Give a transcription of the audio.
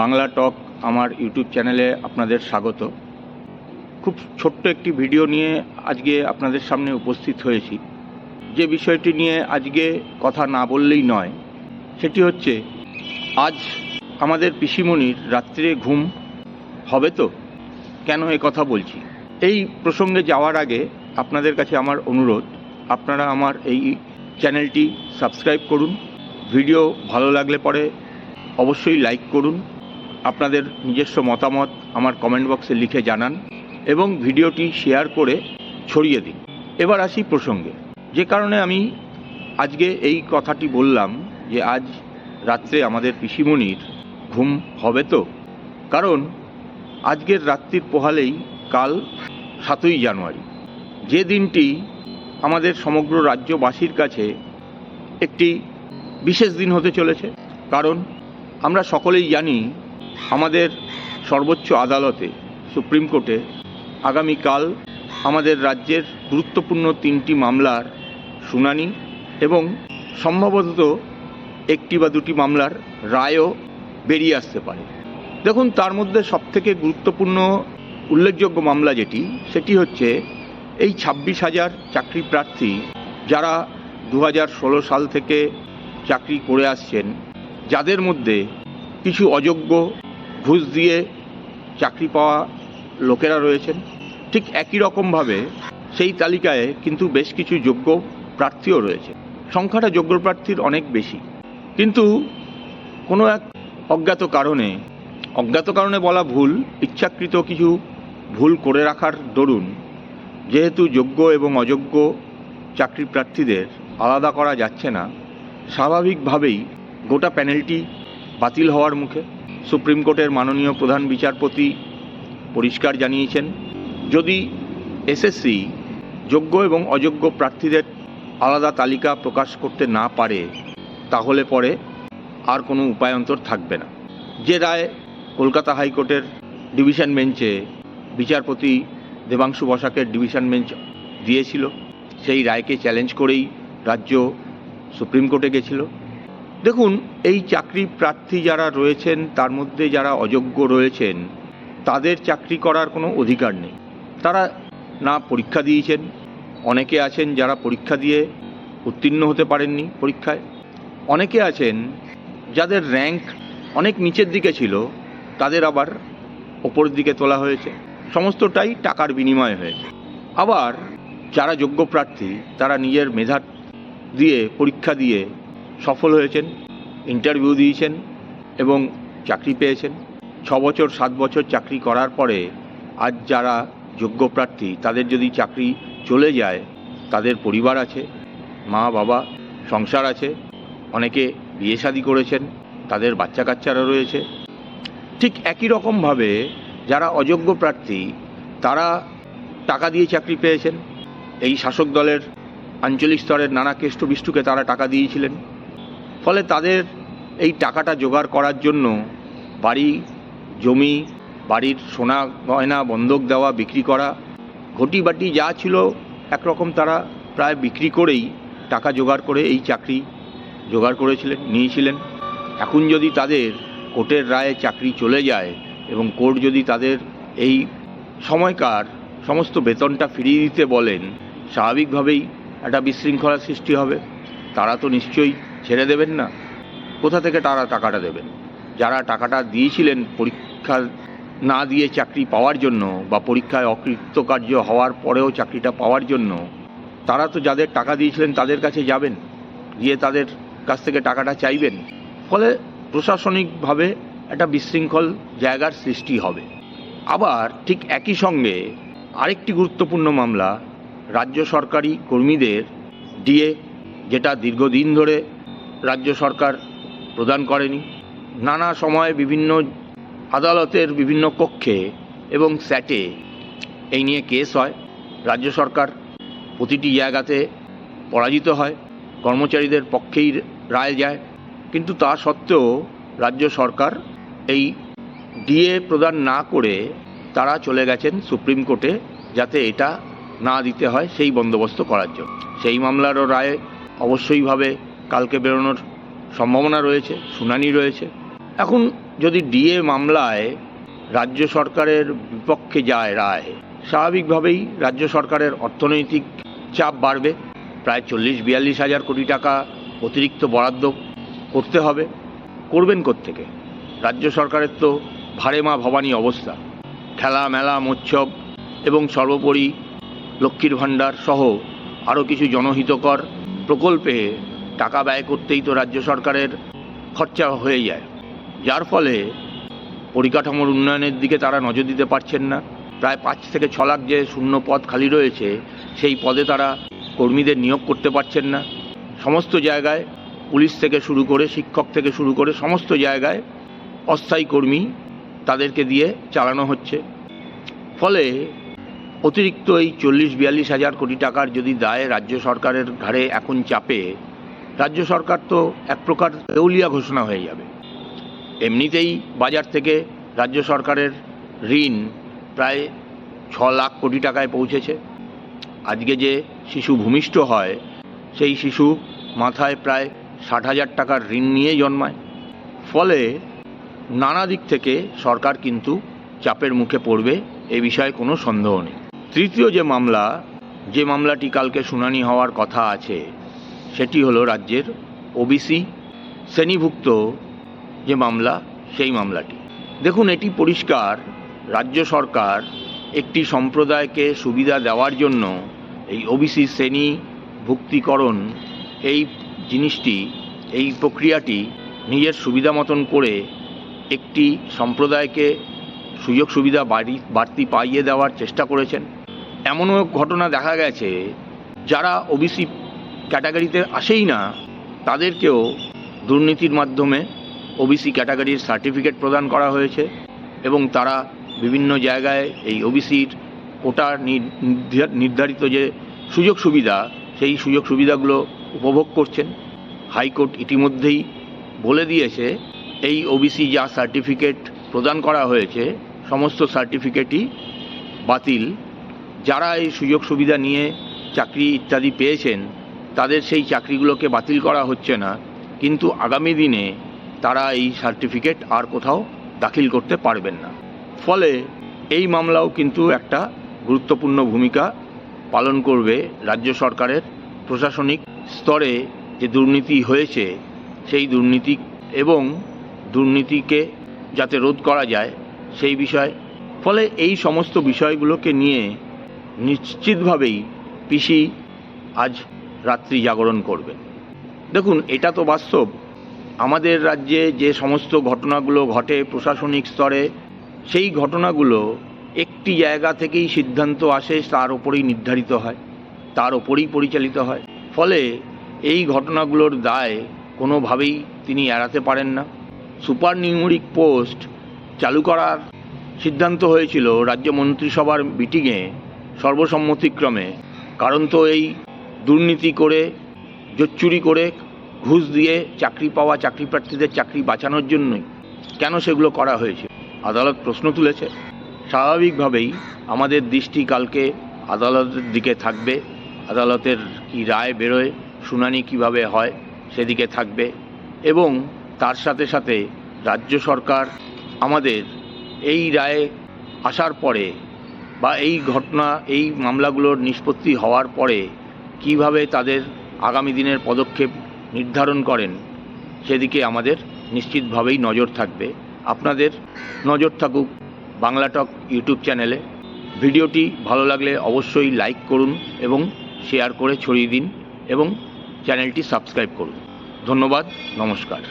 বাংলা টক আমার ইউটিউব চ্যানেলে আপনাদের স্বাগত। খুব ছোট্ট একটি ভিডিও নিয়ে আজকে আপনাদের সামনে উপস্থিত হয়েছি। যে বিষয়টি নিয়ে আজকে কথা না বললেই নয়, সেটি হচ্ছে, আজ আমাদের পিসিমণির রাত্রে ঘুম হবে তো? কেন এ কথা বলছি? এই প্রসঙ্গে যাওয়ার আগে আপনাদের কাছে আমার অনুরোধ, আপনারা আমার এই চ্যানেলটি সাবস্ক্রাইব করুন। ভিডিও ভালো লাগলে পরে অবশ্যই লাইক করুন, আপনাদের নিজস্ব মতামত আমার কমেন্ট বক্সে লিখে জানান এবং ভিডিওটি শেয়ার করে ছড়িয়ে দিন। এবার আসি প্রসঙ্গে। যে কারণে আমি আজকে এই কথাটি বললাম যে আজ রাত্রে আমাদের পিসিমণির ঘুম হবে তো? কারণ আজকের রাত্রির পোহালেই কাল সাতই জানুয়ারি। যে দিনটি আমাদের সমগ্র রাজ্যবাসীর কাছে একটি বিশেষ দিন হতে চলেছে, কারণ আমরা সকলেই জানি আমাদের সর্বোচ্চ আদালতে, সুপ্রিম কোর্টে, আগামীকাল আমাদের রাজ্যের গুরুত্বপূর্ণ তিনটি মামলার শুনানি এবং সম্ভবত একটি বা দুটি মামলার রায়ও বেরিয়ে আসতে পারে। দেখুন, তার মধ্যে সবথেকে গুরুত্বপূর্ণ উল্লেখযোগ্য মামলা যেটি, সেটি হচ্ছে এই ছাব্বিশ হাজার চাকরি প্রার্থী যারা দু সাল থেকে চাকরি করে আসছেন যাদের মধ্যে কিছু অযোগ্য ঘুষ দিয়ে চাকরি পাওয়া লোকেরা রয়েছেন, ঠিক একই রকমভাবে সেই তালিকায় কিন্তু বেশ কিছু যোগ্য প্রার্থীও রয়েছে। সংখ্যাটা যোগ্য প্রার্থীর অনেক বেশি। কিন্তু কোনো এক অজ্ঞাত কারণে অজ্ঞাত কারণে বলা ভুল, ইচ্ছাকৃত কিছু ভুল করে রাখার দরুন যেহেতু যোগ্য এবং অযোগ্য চাকরি প্রার্থীদের আলাদা করা যাচ্ছে না, স্বাভাবিকভাবেই গোটা প্যানেলটি বাতিল হওয়ার মুখে সুপ্রিম কোর্টের মাননীয় প্রধান বিচারপতি পরিষ্কার জানিয়েছেন, যদি এসএসসি যোগ্য এবং অযোগ্য প্রার্থীদের আলাদা তালিকা প্রকাশ করতে না পারে, তাহলে পরে আর কোনো উপায়ন্তর থাকবে না। যে রায় কলকাতা হাইকোর্টের ডিভিশন বেঞ্চে বিচারপতি দেবাংশু বসাকের ডিভিশন বেঞ্চ দিয়েছিল, সেই রায়কে চ্যালেঞ্জ করেই রাজ্য সুপ্রিম কোর্টে গেছিল। দেখুন, এই চাকরি প্রার্থী যারা রয়েছেন, তার মধ্যে যারা অযোগ্য রয়েছেন, তাদের চাকরি করার কোনো অধিকার নেই। তারা না পরীক্ষা দিয়েছেন। অনেকে আছেন যারা পরীক্ষা দিয়ে উত্তীর্ণ হতে পারেননি পরীক্ষায়। অনেকে আছেন যাদের র্যাঙ্ক অনেক নিচের দিকে ছিল, তাদের আবার ওপরের দিকে তোলা হয়েছে। সমস্তটাই টাকার বিনিময় হয়েছে। আবার যারা যোগ্য প্রার্থী, তারা নিজের মেধা দিয়ে, পরীক্ষা দিয়ে সফল হয়েছেন ইন্টারভিউ দিয়েছেন এবং চাকরি পেয়েছেন। ছ বছর, সাত বছর চাকরি করার পরে আজ যারা যোগ্য প্রার্থী, তাদের যদি চাকরি চলে যায়, তাদের পরিবার আছে, মা, বাবা, সংসার আছে, অনেকে বিয়ে শাদি করেছেন, তাদের বাচ্চা কাচ্চারা রয়েছে। ঠিক একই রকমভাবে যারা অযোগ্য প্রার্থী, তারা টাকা দিয়ে চাকরি পেয়েছেন। এই শাসক দলের আঞ্চলিক স্তরের নানা কেষ্ট বিষ্টুকে তারা টাকা দিয়েছিলেন। ফলে তাদের এই টাকাটা জোগাড় করার জন্য বাড়ি, জমি, বাড়ির সোনা গয়না, বন্ধক দেওয়া, বিক্রি করা ঘটি বাটি যা ছিল একরকম তারা প্রায় বিক্রি করেই টাকা জোগাড় করে এই চাকরি জোগাড় করেছিলেন, নিয়েছিলেন। এখন যদি তাদের কোর্টের রায়ে চাকরি চলে যায় এবং কোর্ট যদি তাদের এই সময়কার সমস্ত বেতনটা ফিরিয়ে দিতে বলেন, স্বাভাবিকভাবেই একটা বিশৃঙ্খলার সৃষ্টি হবে। তারা তো নিশ্চয়ই ছেড়ে দেবেন না। কোথা থেকে তারা টাকাটা দেবেন? যারা টাকাটা দিয়েছিলেন পরীক্ষা না দিয়ে চাকরি পাওয়ার জন্য বা পরীক্ষায় অকৃতকার্য হওয়ার পরেও চাকরিটা পাওয়ার জন্য, তারা তো যাদের টাকা দিয়েছিলেন তাদের কাছে যাবেন, গিয়ে তাদের কাছ থেকে টাকাটা চাইবেন। ফলে প্রশাসনিকভাবে একটা বিশৃঙ্খল জায়গার সৃষ্টি হবে। আবার ঠিক একই সঙ্গে আরেকটি গুরুত্বপূর্ণ মামলা রাজ্য সরকারি কর্মীদের ডিএ যেটা দীর্ঘদিন ধরে রাজ্য সরকার প্রদান করেনি। নানা সময় বিভিন্ন আদালতের বিভিন্ন কক্ষে এবং স্যাটে এই নিয়ে কেস হয়। রাজ্য সরকার প্রতিটি জায়গাতে পরাজিত হয়, কর্মচারীদের পক্ষেই রায় যায়। কিন্তু তা সত্ত্বেও রাজ্য সরকার এই ডিএ প্রদান না করে তারা চলে গেছেন সুপ্রিম কোর্টে যাতে এটা না দিতে হয় সেই বন্দোবস্ত করার জন্য। সেই মামলারও রায় অবশ্যইভাবে কালকে বেরোনোর সম্ভাবনা রয়েছে, শুনানি রয়েছে। এখন যদি ডিএ মামলায় রাজ্য সরকারের বিপক্ষে যায় রায়, স্বাভাবিকভাবেই রাজ্য সরকারের অর্থনৈতিক চাপ বাড়বে। প্রায় চল্লিশ বিয়াল্লিশ হাজার কোটি টাকা অতিরিক্ত বরাদ্দ করতে হবে। করবেন থেকে রাজ্য সরকারের তো ভারে মা ভবানী অবস্থা। খেলা, মেলা, মোৎসব এবং সর্বোপরি লক্ষ্মীর ভাণ্ডার সহ আরও কিছু জনহিতকর প্রকল্পে টাকা ব্যয় করতেই তো রাজ্য সরকারের খরচা হয়ে যায়। যার ফলে পরিকাঠামোর উন্নয়নের দিকে তারা নজর দিতে পারছেন না। প্রায় পাঁচ থেকে ছ লাখ যে শূন্য পদ খালি রয়েছে, সেই পদে তারা কর্মীদের নিয়োগ করতে পারছেন না। সমস্ত জায়গায় পুলিশ থেকে শুরু করে, শিক্ষক থেকে শুরু করে সমস্ত জায়গায় অস্থায়ী কর্মী তাদেরকে দিয়ে চালানো হচ্ছে। ফলে অতিরিক্ত এই চল্লিশ বিয়াল্লিশ হাজার কোটি টাকার যদি দায় রাজ্য সরকারের ঘাড়ে এখন চাপে রাজ্য সরকার তো এক প্রকার দেউলিয়া ঘোষণা হয়ে যাবে। এমনিতেই বাজার থেকে রাজ্য সরকারের ঋণ প্রায় ছ লাখ কোটি টাকায় পৌঁছেছে। আজকে যে শিশু ভূমিষ্ঠ হয়, সেই শিশু মাথায় প্রায় ষাট হাজার টাকার ঋণ নিয়ে জন্মায়। ফলে নানা দিক থেকে সরকার কিন্তু চাপের মুখে পড়বে, এ বিষয়ে কোনো সন্দেহ নেই। তৃতীয় যে মামলা, যে মামলাটি কালকে শুনানি হওয়ার কথা আছে সেটি হলো রাজ্যের ওবিসি শ্রেণীভুক্ত যে মামলা, সেই মামলাটি। দেখুন, এটি পরিষ্কার। রাজ্য সরকার একটি সম্প্রদায়কে সুবিধা দেওয়ার জন্য এই ওবিসি শ্রেণি ভুক্তিকরণ এই জিনিসটি, এই প্রক্রিয়াটি নিজের সুবিধা মতন করে একটি সম্প্রদায়কে সুযোগ সুবিধা বাড়ি, বাড়তি পাইয়ে দেওয়ার চেষ্টা করেছেন। এমনও ঘটনা দেখা গেছে, যারা ওবিসি ক্যাটাগরিতে আসেই না, তাদেরকেও দুর্নীতির মাধ্যমে ওবিসি ক্যাটাগরির সার্টিফিকেট প্রদান করা হয়েছে এবং তারা বিভিন্ন জায়গায় এই ওবিসির কোটা নির্ধারিত যে সুযোগ সুবিধা, সেই সুযোগ সুবিধাগুলো উপভোগ করছেন। হাইকোর্ট ইতিমধ্যেই বলে দিয়েছে, এই ওবিসি যা সার্টিফিকেট প্রদান করা হয়েছে, সমস্ত সার্টিফিকেটই বাতিল। যারা এই সুযোগ সুবিধা নিয়ে চাকরি ইত্যাদি পেয়েছেন তাদের সেই চাকরিগুলোকে বাতিল করা হচ্ছে না, কিন্তু আগামী দিনে তারা এই সার্টিফিকেট আর কোথাও দাখিল করতে পারবেন না। ফলে এই মামলাও কিন্তু একটা গুরুত্বপূর্ণ ভূমিকা পালন করবে রাজ্য সরকারের প্রশাসনিক স্তরে যে দুর্নীতি হয়েছে, সেই দুর্নীতি এবং দুর্নীতিকে যাতে রোধ করা যায় সেই বিষয়। ফলে এই সমস্ত বিষয়গুলোকে নিয়ে নিশ্চিতভাবেই পিসি আজ রাত্রি জাগরণ করবেন দেখুন, এটা তো বাস্তব। আমাদের রাজ্যে যে সমস্ত ঘটনাগুলো ঘটে প্রশাসনিক স্তরে, সেই ঘটনাগুলো একটি জায়গা থেকেই সিদ্ধান্ত আসে, তার ওপরেই নির্ধারিত হয়, তার ওপরেই পরিচালিত হয়। ফলে এই ঘটনাগুলোর দায় কোনোভাবেই তিনি এড়াতে পারেন না। সুপার নিউমেরিক পোস্ট চালু করার সিদ্ধান্ত হয়েছিল রাজ্য মন্ত্রিসভার মিটিংয়ে সর্বসম্মতিক্রমে। কারণ তো এই দুর্নীতি করে, জোচ্চুরি করে, ঘুষ দিয়ে চাকরি পাওয়া চাকরি প্রার্থীদের চাকরি বাঁচানোর জন্যই কেন সেগুলো করা হয়েছে? আদালত প্রশ্ন তুলেছে। স্বাভাবিকভাবেই আমাদের দৃষ্টি কালকে আদালতের দিকে থাকবে। আদালতের কি রায় বেরোয়, শুনানি কীভাবে হয়, সেদিকে থাকবে। এবং তার সাথে সাথে রাজ্য সরকার আমাদের এই রায়ে আসার পরে বা এই ঘটনা, এই মামলাগুলোর নিষ্পত্তি হওয়ার পরে কীভাবে তাদের আগামী দিনের পদক্ষেপ নির্ধারণ করেন, সেদিকে আমাদের নিশ্চিতভাবেই নজর থাকবে। আপনাদের নজর থাকুক বাংলা টক ইউটিউব চ্যানেলে। ভিডিওটি ভালো লাগলে অবশ্যই লাইক করুন এবং শেয়ার করে ছড়িয়ে দিন এবং চ্যানেলটি সাবস্ক্রাইব করুন। ধন্যবাদ, নমস্কার।